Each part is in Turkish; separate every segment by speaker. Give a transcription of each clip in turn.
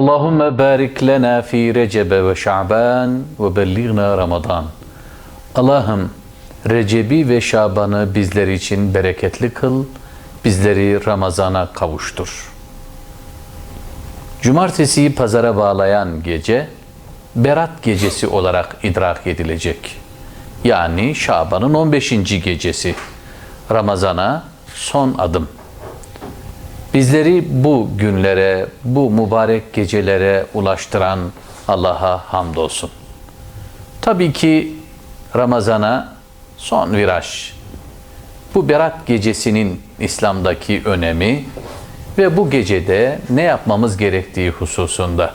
Speaker 1: Allahümme barik lena fi Recebe ve Şaban ve bellighna Ramazan. Allah'ım Recebi ve Şaban'ı bizler için bereketli kıl, bizleri Ramazan'a kavuştur. Cumartesiyi pazara bağlayan gece, Berat gecesi olarak idrak edilecek. Yani Şaban'ın 15. gecesi. Ramazan'a son adım. Bizleri bu günlere, bu mübarek gecelere ulaştıran Allah'a hamdolsun. Tabii ki Ramazan'a son viraj. Bu Berat gecesinin İslam'daki önemi ve bu gecede ne yapmamız gerektiği hususunda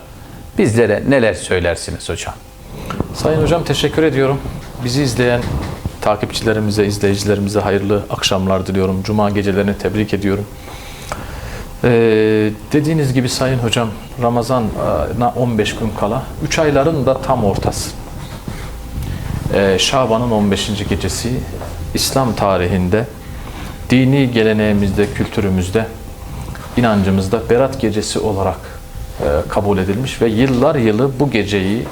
Speaker 1: bizlere neler söylersiniz hocam?
Speaker 2: Sayın Hocam teşekkür ediyorum. Bizi izleyen takipçilerimize, izleyicilerimize hayırlı akşamlar diliyorum. Cuma gecelerini tebrik ediyorum. Ee, dediğiniz gibi Sayın Hocam Ramazan'a 15 gün kala 3 ayların da tam ortası. Ee, Şaban'ın 15. gecesi İslam tarihinde dini geleneğimizde, kültürümüzde, inancımızda Berat gecesi olarak e, kabul edilmiş ve yıllar yılı bu geceyi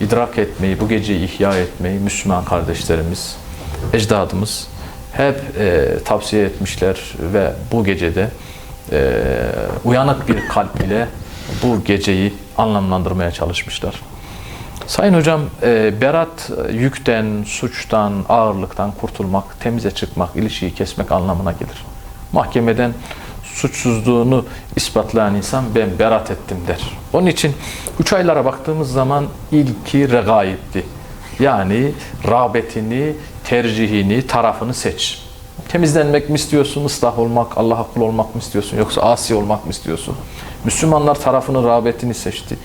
Speaker 2: idrak etmeyi, bu geceyi ihya etmeyi Müslüman kardeşlerimiz, ecdadımız hep e, tavsiye etmişler ve bu gecede e, uyanık bir kalp ile bu geceyi anlamlandırmaya çalışmışlar. Sayın hocam, e, berat yükten, suçtan, ağırlıktan kurtulmak, temize çıkmak, ilişkiyi kesmek anlamına gelir. Mahkemeden suçsuzluğunu ispatlayan insan ben berat ettim der. Onun için üç aylara baktığımız zaman ilki regaipti. Yani rağbetini, tercihini, tarafını seç. Temizlenmek mi istiyorsun, ıslah olmak, Allah'a kul olmak mı istiyorsun yoksa asi olmak mı istiyorsun? Müslümanlar tarafını, rağbetini seçti.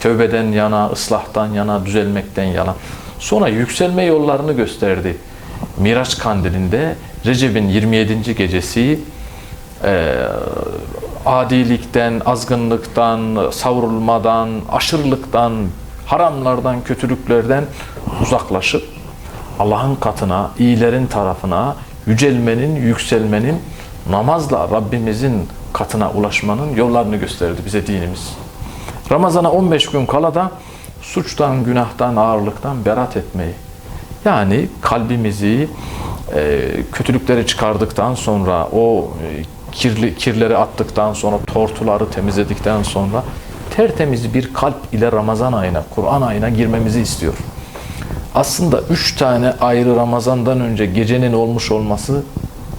Speaker 2: Tövbeden yana, ıslahtan yana, düzelmekten yana. Sonra yükselme yollarını gösterdi. Miraç kandilinde Recep'in 27. gecesi e, adilikten, azgınlıktan, savrulmadan, aşırılıktan, haramlardan, kötülüklerden uzaklaşıp Allah'ın katına, iyilerin tarafına, yücelmenin, yükselmenin, namazla Rabbimizin katına ulaşmanın yollarını gösterdi bize dinimiz. Ramazana 15 gün kala da suçtan, günahtan, ağırlıktan berat etmeyi. Yani kalbimizi e, kötülükleri çıkardıktan sonra, o e, kirli, kirleri attıktan sonra, tortuları temizledikten sonra tertemiz bir kalp ile Ramazan ayına, Kur'an ayına girmemizi istiyor. Aslında üç tane ayrı Ramazan'dan önce gecenin olmuş olması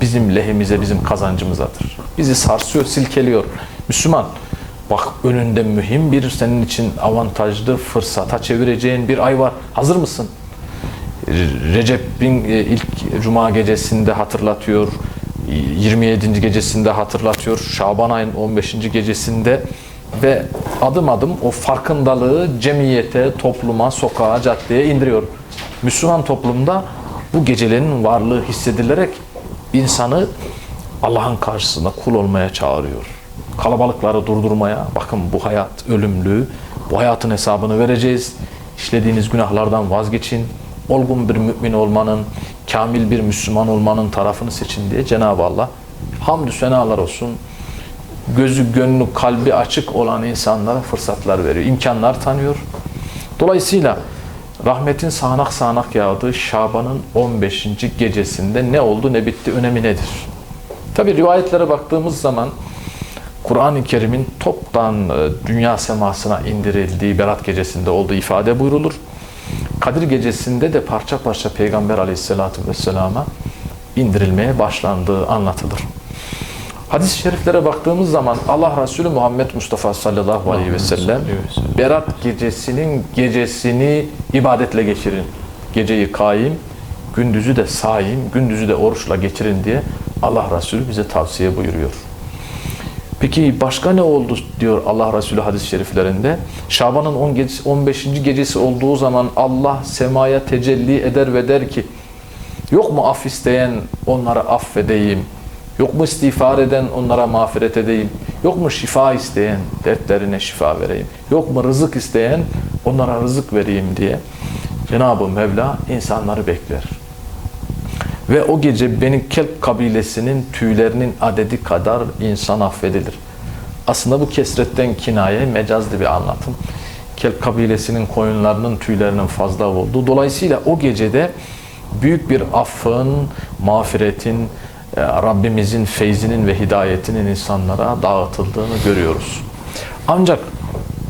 Speaker 2: bizim lehimize, bizim kazancımızadır. Bizi sarsıyor, silkeliyor. Müslüman, bak önünde mühim bir senin için avantajlı fırsata çevireceğin bir ay var. Hazır mısın? Recep'in e, ilk cuma gecesinde hatırlatıyor. 27. gecesinde hatırlatıyor. Şaban ayın 15. gecesinde ve adım adım o farkındalığı cemiyete, topluma, sokağa, caddeye indiriyor. Müslüman toplumda bu gecelerin varlığı hissedilerek insanı Allah'ın karşısında kul olmaya çağırıyor. Kalabalıkları durdurmaya, bakın bu hayat ölümlü, bu hayatın hesabını vereceğiz. İşlediğiniz günahlardan vazgeçin, olgun bir mümin olmanın, kamil bir Müslüman olmanın tarafını seçin diye Cenab-ı Allah hamdü senalar olsun. Gözü, gönlü, kalbi açık olan insanlara fırsatlar veriyor, imkanlar tanıyor. Dolayısıyla rahmetin sağanak sağanak yağdığı Şaban'ın 15. gecesinde ne oldu ne bitti önemi nedir? Tabi rivayetlere baktığımız zaman Kur'an-ı Kerim'in toptan dünya semasına indirildiği Berat gecesinde olduğu ifade buyrulur. Kadir gecesinde de parça parça Peygamber aleyhissalatü vesselama indirilmeye başlandığı anlatılır. Hadis-i şeriflere baktığımız zaman Allah Resulü Muhammed Mustafa sallallahu aleyhi ve sellem Berat gecesinin gecesini ibadetle geçirin. Geceyi kaim, gündüzü de saim, gündüzü de oruçla geçirin diye Allah Resulü bize tavsiye buyuruyor. Peki başka ne oldu diyor Allah Resulü hadis-i şeriflerinde. Şaban'ın 15. gecesi olduğu zaman Allah semaya tecelli eder ve der ki yok mu af isteyen onlara affedeyim. Yok mu istiğfar eden onlara mağfiret edeyim. Yok mu şifa isteyen dertlerine şifa vereyim. Yok mu rızık isteyen onlara rızık vereyim diye Cenab-ı Mevla insanları bekler. Ve o gece benim Kelp kabilesinin tüylerinin adedi kadar insan affedilir. Aslında bu kesretten kinaye mecazlı bir anlatım. Kelp kabilesinin koyunlarının tüylerinin fazla olduğu. Dolayısıyla o gecede büyük bir affın, mağfiretin, Rabbimizin feyzinin ve hidayetinin insanlara dağıtıldığını görüyoruz. Ancak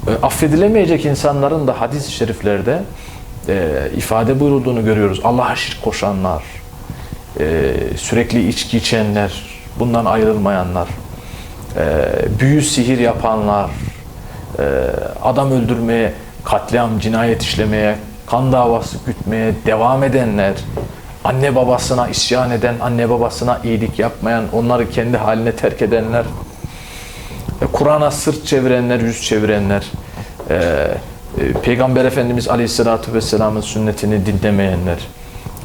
Speaker 2: e, affedilemeyecek insanların da hadis-i şeriflerde e, ifade buyurulduğunu görüyoruz. Allah'a şirk koşanlar, e, sürekli içki içenler, bundan ayrılmayanlar, büyü sihir yapanlar, adam öldürmeye, katliam, cinayet işlemeye, kan davası gütmeye devam edenler, anne babasına isyan eden, anne babasına iyilik yapmayan, onları kendi haline terk edenler, e, Kur'an'a sırt çevirenler, yüz çevirenler, e, e, Peygamber Efendimiz Aleyhisselatü Vesselam'ın sünnetini dinlemeyenler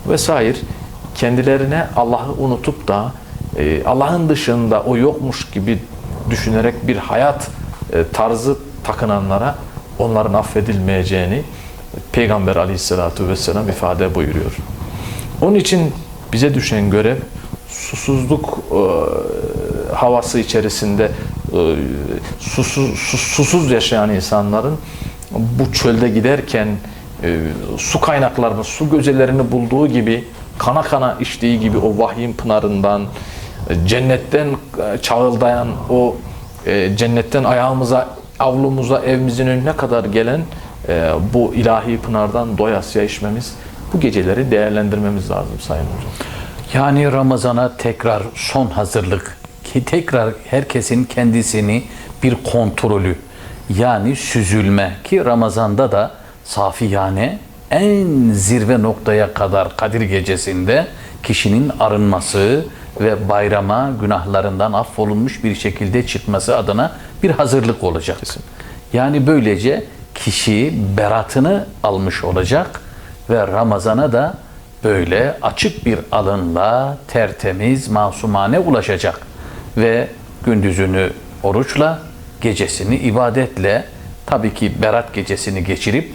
Speaker 2: vesaire kendilerine Allah'ı unutup da Allah'ın dışında o yokmuş gibi düşünerek bir hayat tarzı takınanlara onların affedilmeyeceğini Peygamber Aleyhisselatü Vesselam ifade buyuruyor. Onun için bize düşen görev susuzluk e, havası içerisinde e, susuz, sus- susuz yaşayan insanların bu çölde giderken e, su kaynaklarını, su gözelerini bulduğu gibi kana kana içtiği gibi o vahyin pınarından e, cennetten e, çağıldayan o e, cennetten ayağımıza, avlumuza, evimizin önüne kadar gelen e, bu ilahi pınardan doyasıya içmemiz, bu geceleri değerlendirmemiz lazım Sayın Hocam.
Speaker 1: Yani Ramazan'a tekrar son hazırlık ki tekrar herkesin kendisini bir kontrolü yani süzülme ki Ramazan'da da safiyane en zirve noktaya kadar Kadir gecesinde kişinin arınması ve bayrama günahlarından affolunmuş bir şekilde çıkması adına bir hazırlık olacak. Yani böylece kişi beratını almış olacak ve Ramazan'a da böyle açık bir alınla tertemiz, masumane ulaşacak. Ve gündüzünü oruçla, gecesini ibadetle, tabii ki berat gecesini geçirip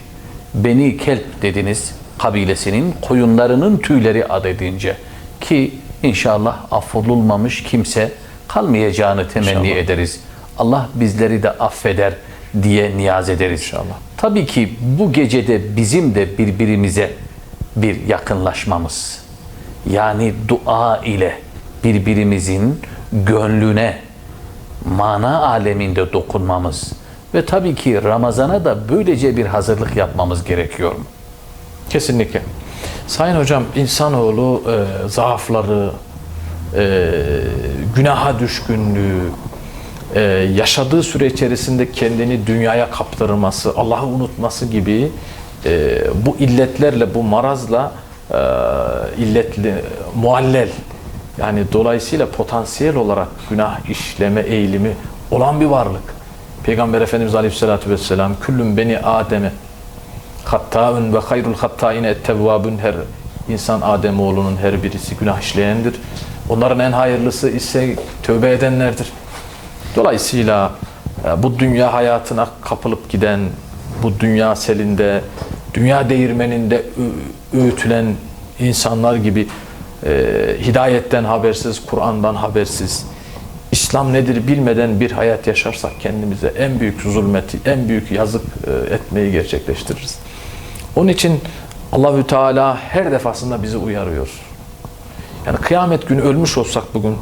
Speaker 1: Beni Kelp dediniz kabilesinin koyunlarının tüyleri adedince ki inşallah affolulmamış kimse kalmayacağını temenni
Speaker 2: İnşallah.
Speaker 1: ederiz. Allah bizleri de affeder diye niyaz ederiz.
Speaker 2: İnşallah.
Speaker 1: Tabii ki bu gecede bizim de birbirimize bir yakınlaşmamız. Yani dua ile birbirimizin gönlüne mana aleminde dokunmamız ve tabii ki Ramazan'a da böylece bir hazırlık yapmamız gerekiyor.
Speaker 2: Kesinlikle. Sayın hocam insanoğlu e, zaafları, e, günaha düşkünlüğü, e, yaşadığı süre içerisinde kendini dünyaya kaptırması, Allah'ı unutması gibi e, bu illetlerle, bu marazla e, illetli, muallel yani dolayısıyla potansiyel olarak günah işleme eğilimi olan bir varlık. Peygamber Efendimiz Aleyhisselatü Vesselam küllüm beni Adem'e Hattaun ve hayrul hattaine ettevvabun her insan Adem oğlunun her birisi günah işleyendir. Onların en hayırlısı ise tövbe edenlerdir. Dolayısıyla e, bu dünya hayatına kapılıp giden, bu dünya selinde, dünya değirmeninde öğütülen insanlar gibi e, hidayetten habersiz, Kur'an'dan habersiz, İslam nedir bilmeden bir hayat yaşarsak kendimize en büyük zulmeti, en büyük yazık e, etmeyi gerçekleştiririz. Onun için Allahü Teala her defasında bizi uyarıyor. Yani kıyamet günü ölmüş olsak bugün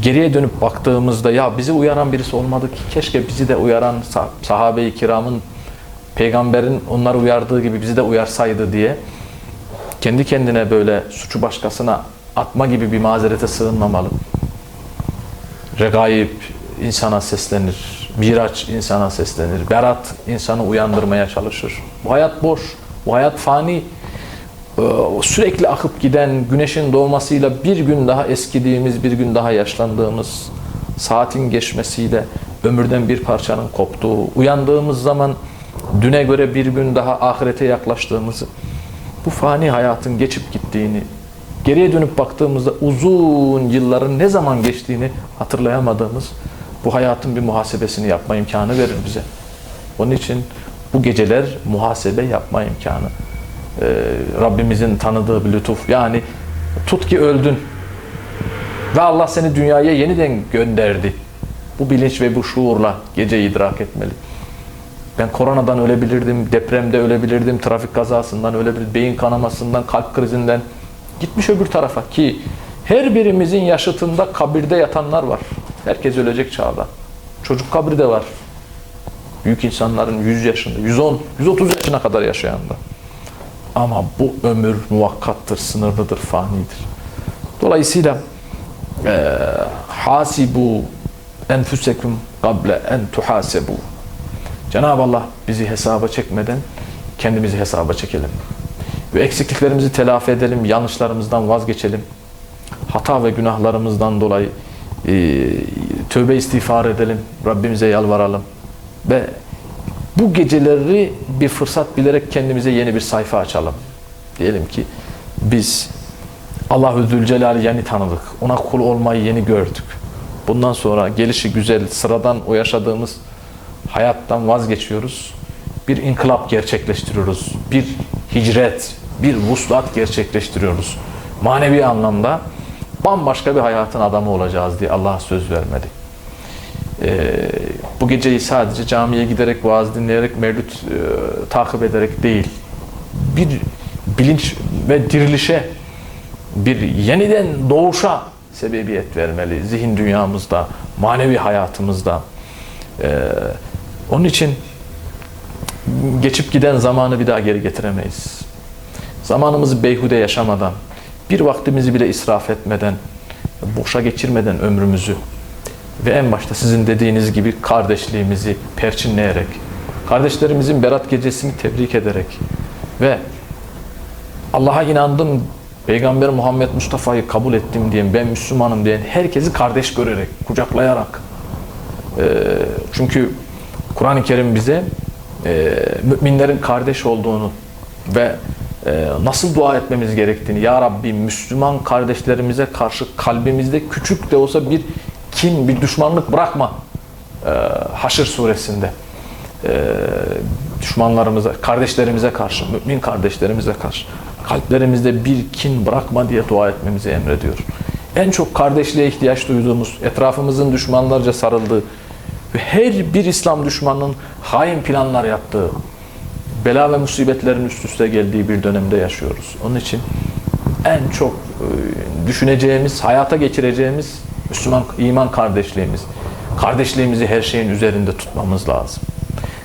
Speaker 2: geriye dönüp baktığımızda ya bizi uyaran birisi olmadı ki keşke bizi de uyaran sah- sahabe-i kiramın peygamberin onları uyardığı gibi bizi de uyarsaydı diye kendi kendine böyle suçu başkasına atma gibi bir mazerete sığınmamalı. Regaib insana seslenir. Miraç insana seslenir. Berat insanı uyandırmaya çalışır. Bu hayat boş. Bu hayat fani. Ee, Sürekli akıp giden güneşin doğmasıyla bir gün daha eskidiğimiz, bir gün daha yaşlandığımız, saatin geçmesiyle ömürden bir parçanın koptuğu, uyandığımız zaman düne göre bir gün daha ahirete yaklaştığımızı, bu fani hayatın geçip gittiğini, geriye dönüp baktığımızda uzun yılların ne zaman geçtiğini hatırlayamadığımız bu hayatın bir muhasebesini yapma imkanı verir bize. Onun için bu geceler muhasebe yapma imkanı. Ee, Rabbimizin tanıdığı bir lütuf. Yani tut ki öldün ve Allah seni dünyaya yeniden gönderdi. bu bilinç ve bu şuurla geceyi idrak etmeli. Ben koronadan ölebilirdim, depremde ölebilirdim, trafik kazasından ölebilirdim, beyin kanamasından, kalp krizinden. Gitmiş öbür tarafa ki her birimizin yaşıtında kabirde yatanlar var. Herkes ölecek çağda. Çocuk kabirde var. Büyük insanların 100 yaşında, 110, 130 yaşına kadar yaşayan da. Ama bu ömür muvakkattır, sınırlıdır, fanidir. Dolayısıyla eee hasibu enfusekum kable en tuhasebu. Cenab-ı Allah bizi hesaba çekmeden kendimizi hesaba çekelim. Ve eksikliklerimizi telafi edelim, yanlışlarımızdan vazgeçelim. Hata ve günahlarımızdan dolayı e, tövbe istiğfar edelim, Rabbimize yalvaralım. Ve bu geceleri bir fırsat bilerek kendimize yeni bir sayfa açalım. Diyelim ki biz Allahü Zülcelal'i yeni tanıdık. Ona kul olmayı yeni gördük. Bundan sonra gelişi güzel, sıradan o yaşadığımız hayattan vazgeçiyoruz. Bir inkılap gerçekleştiriyoruz. Bir hicret, bir vuslat gerçekleştiriyoruz. Manevi anlamda bambaşka bir hayatın adamı olacağız diye Allah söz vermedi. Ee, bu geceyi sadece camiye giderek, vaaz dinleyerek, mevlüt e, takip ederek değil, bir bilinç ve dirilişe, bir yeniden doğuşa sebebiyet vermeli zihin dünyamızda, manevi hayatımızda. Ee, onun için geçip giden zamanı bir daha geri getiremeyiz. Zamanımızı beyhude yaşamadan, bir vaktimizi bile israf etmeden, boşa geçirmeden ömrümüzü ve en başta sizin dediğiniz gibi kardeşliğimizi perçinleyerek, kardeşlerimizin berat gecesini tebrik ederek ve Allah'a inandım, Peygamber Muhammed Mustafa'yı kabul ettim diyen, ben Müslümanım diyen herkesi kardeş görerek, kucaklayarak. Ee, çünkü Kur'an-ı Kerim bize e, müminlerin kardeş olduğunu ve e, nasıl dua etmemiz gerektiğini, Ya Rabbi Müslüman kardeşlerimize karşı kalbimizde küçük de olsa bir kin, bir düşmanlık bırakma. E, Haşr suresinde e, düşmanlarımıza, kardeşlerimize karşı, mümin kardeşlerimize karşı kalplerimizde bir kin bırakma diye dua etmemizi emrediyor. En çok kardeşliğe ihtiyaç duyduğumuz, etrafımızın düşmanlarca sarıldığı ve her bir İslam düşmanının hain planlar yaptığı, bela ve musibetlerin üst üste geldiği bir dönemde yaşıyoruz. Onun için en çok e, düşüneceğimiz, hayata geçireceğimiz Müslüman iman kardeşliğimiz. Kardeşliğimizi her şeyin üzerinde tutmamız lazım.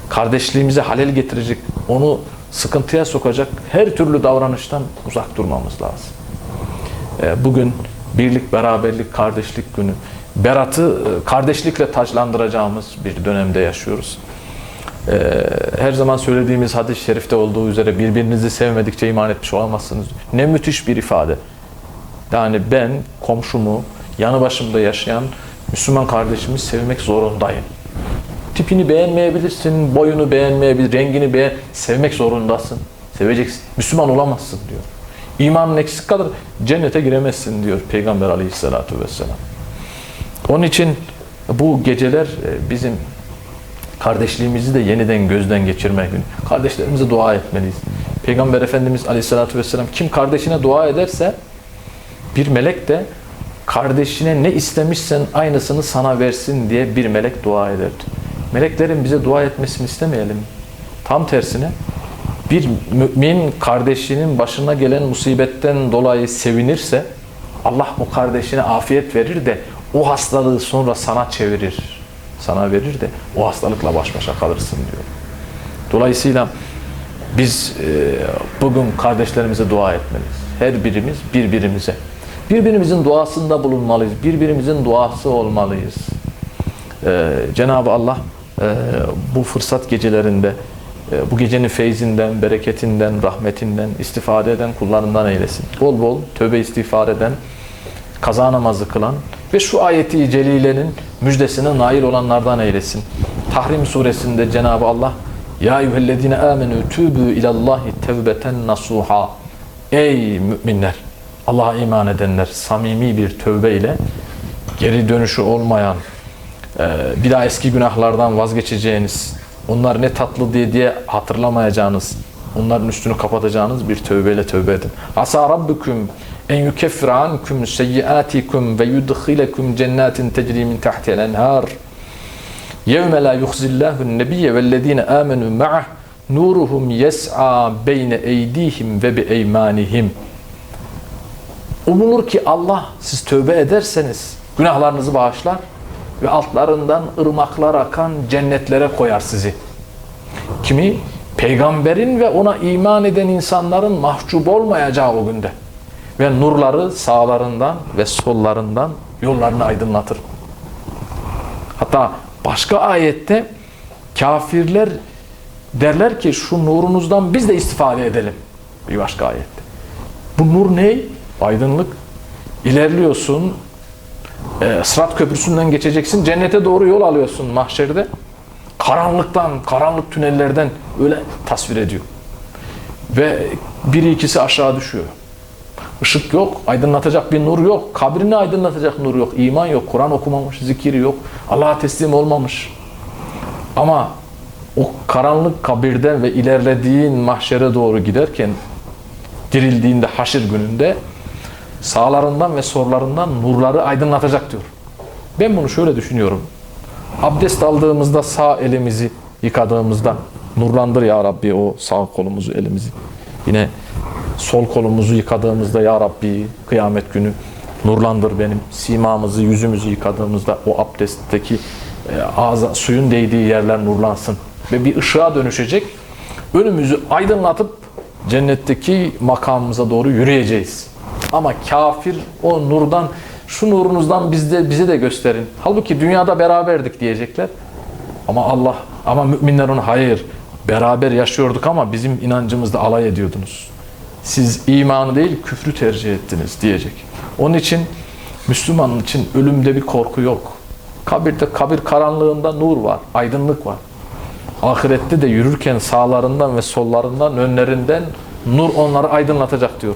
Speaker 2: Kardeşliğimize halel getirecek, onu sıkıntıya sokacak her türlü davranıştan uzak durmamız lazım. E, Bugün birlik, beraberlik, kardeşlik günü. Berat'ı e, kardeşlikle taçlandıracağımız bir dönemde yaşıyoruz. E, Her zaman söylediğimiz hadis-i şerifte olduğu üzere birbirinizi sevmedikçe iman etmiş olamazsınız. Ne müthiş bir ifade. Yani ben komşumu, yanı başımda yaşayan Müslüman kardeşimi sevmek zorundayım. Tipini beğenmeyebilirsin, boyunu beğenmeyebilir, rengini beğen, sevmek zorundasın. Seveceksin. Müslüman olamazsın diyor. İmanın eksik kalır, cennete giremezsin diyor Peygamber aleyhissalatu vesselam. Onun için bu geceler e, bizim kardeşliğimizi de yeniden gözden geçirme günü. Kardeşlerimize dua etmeliyiz. Peygamber Efendimiz aleyhissalatu vesselam kim kardeşine dua ederse bir melek de kardeşine ne istemişsen aynısını sana versin diye bir melek dua ederdi. Meleklerin bize dua etmesini istemeyelim. Tam tersine bir mümin kardeşinin başına gelen musibetten dolayı sevinirse Allah o kardeşine afiyet verir de o hastalığı sonra sana çevirir. Sana verir de o hastalıkla baş başa kalırsın diyor. Dolayısıyla biz e, bugün kardeşlerimize dua etmeliyiz. Her birimiz birbirimize. Birbirimizin duasında bulunmalıyız. Birbirimizin duası olmalıyız. Ee, Cenab-ı Allah e, bu fırsat gecelerinde e, bu gecenin feyzinden, bereketinden, rahmetinden istifade eden kullarından eylesin. Bol bol tövbe istiğfar eden, kaza namazı kılan ve şu ayeti celilenin müjdesine nail olanlardan eylesin. Tahrim suresinde Cenab-ı Allah Ya eyyühellezine amenü tübü ilallahi tevbeten nasuha Ey müminler! Allah'a iman edenler samimi bir tövbe ile geri dönüşü olmayan e, bir daha eski günahlardan vazgeçeceğiniz onlar ne tatlı diye diye hatırlamayacağınız onların üstünü kapatacağınız bir tövbeyle tövbe edin. Asa rabbukum en yukeffira ankum seyyiatikum ve yudkhilekum cennetin tecri min tahtiha enhar Yevme la yuhzillahu nebiyye vellezine amenu ma'ah nuruhum yes'a beyne eydihim ve bi eymanihim. Umulur ki Allah siz tövbe ederseniz günahlarınızı bağışlar ve altlarından ırmaklar akan cennetlere koyar sizi. Kimi? Peygamberin ve ona iman eden insanların mahcup olmayacağı o günde. Ve nurları sağlarından ve sollarından yollarını aydınlatır. Hatta başka ayette kafirler derler ki şu nurunuzdan biz de istifade edelim. Bir başka ayette. Bu nur ne? Aydınlık. İlerliyorsun. E, Sırat köprüsünden geçeceksin. Cennete doğru yol alıyorsun mahşerde. Karanlıktan, karanlık tünellerden öyle tasvir ediyor. Ve biri ikisi aşağı düşüyor. Işık yok, aydınlatacak bir nur yok. Kabrini aydınlatacak nur yok. iman yok, Kur'an okumamış, zikir yok. Allah'a teslim olmamış. Ama o karanlık kabirden ve ilerlediğin mahşere doğru giderken dirildiğinde haşir gününde sağlarından ve sollarından nurları aydınlatacak diyor. Ben bunu şöyle düşünüyorum. Abdest aldığımızda sağ elimizi yıkadığımızda nurlandır ya Rabbi o sağ kolumuzu elimizi. Yine sol kolumuzu yıkadığımızda ya Rabbi kıyamet günü nurlandır benim simamızı yüzümüzü yıkadığımızda o abdestteki e, ağza suyun değdiği yerler nurlansın ve bir ışığa dönüşecek. Önümüzü aydınlatıp cennetteki makamımıza doğru yürüyeceğiz. Ama kafir o nurdan şu nurunuzdan bizde bize de gösterin. Halbuki dünyada beraberdik diyecekler. Ama Allah ama müminler ona hayır beraber yaşıyorduk ama bizim inancımızda alay ediyordunuz. Siz imanı değil küfrü tercih ettiniz diyecek. Onun için Müslümanın için ölümde bir korku yok. Kabirde kabir karanlığında nur var, aydınlık var. Ahirette de yürürken sağlarından ve sollarından, önlerinden nur onları aydınlatacak diyor.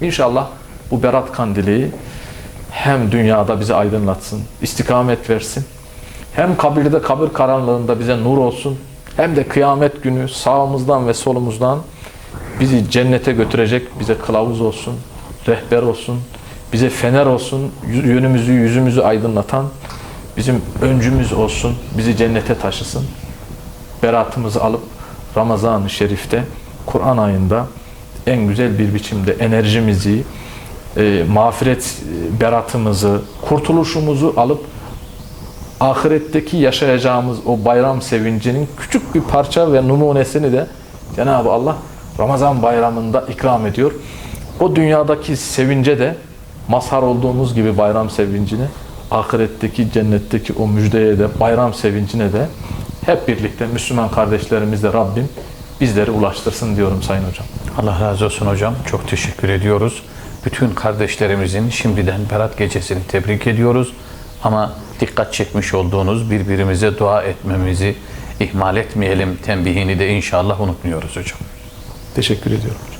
Speaker 2: İnşallah bu berat kandili hem dünyada bizi aydınlatsın, istikamet versin. Hem kabirde kabir karanlığında bize nur olsun. Hem de kıyamet günü sağımızdan ve solumuzdan bizi cennete götürecek, bize kılavuz olsun, rehber olsun, bize fener olsun, yönümüzü, yüzümüzü aydınlatan bizim öncümüz olsun, bizi cennete taşısın. Beratımızı alıp Ramazan-ı Şerif'te, Kur'an ayında en güzel bir biçimde enerjimizi, e, mağfiret e, beratımızı, kurtuluşumuzu alıp ahiretteki yaşayacağımız o bayram sevincinin küçük bir parça ve numunesini de Cenab-ı Allah Ramazan bayramında ikram ediyor. O dünyadaki sevince de mazhar olduğumuz gibi bayram sevincine, ahiretteki cennetteki o müjdeye de bayram sevincine de hep birlikte Müslüman kardeşlerimizle Rabbim bizleri ulaştırsın diyorum Sayın Hocam.
Speaker 1: Allah razı olsun hocam. Çok teşekkür ediyoruz. Bütün kardeşlerimizin şimdiden Berat Gecesi'ni tebrik ediyoruz. Ama dikkat çekmiş olduğunuz birbirimize dua etmemizi ihmal etmeyelim tembihini de inşallah unutmuyoruz hocam.
Speaker 2: Teşekkür ediyorum.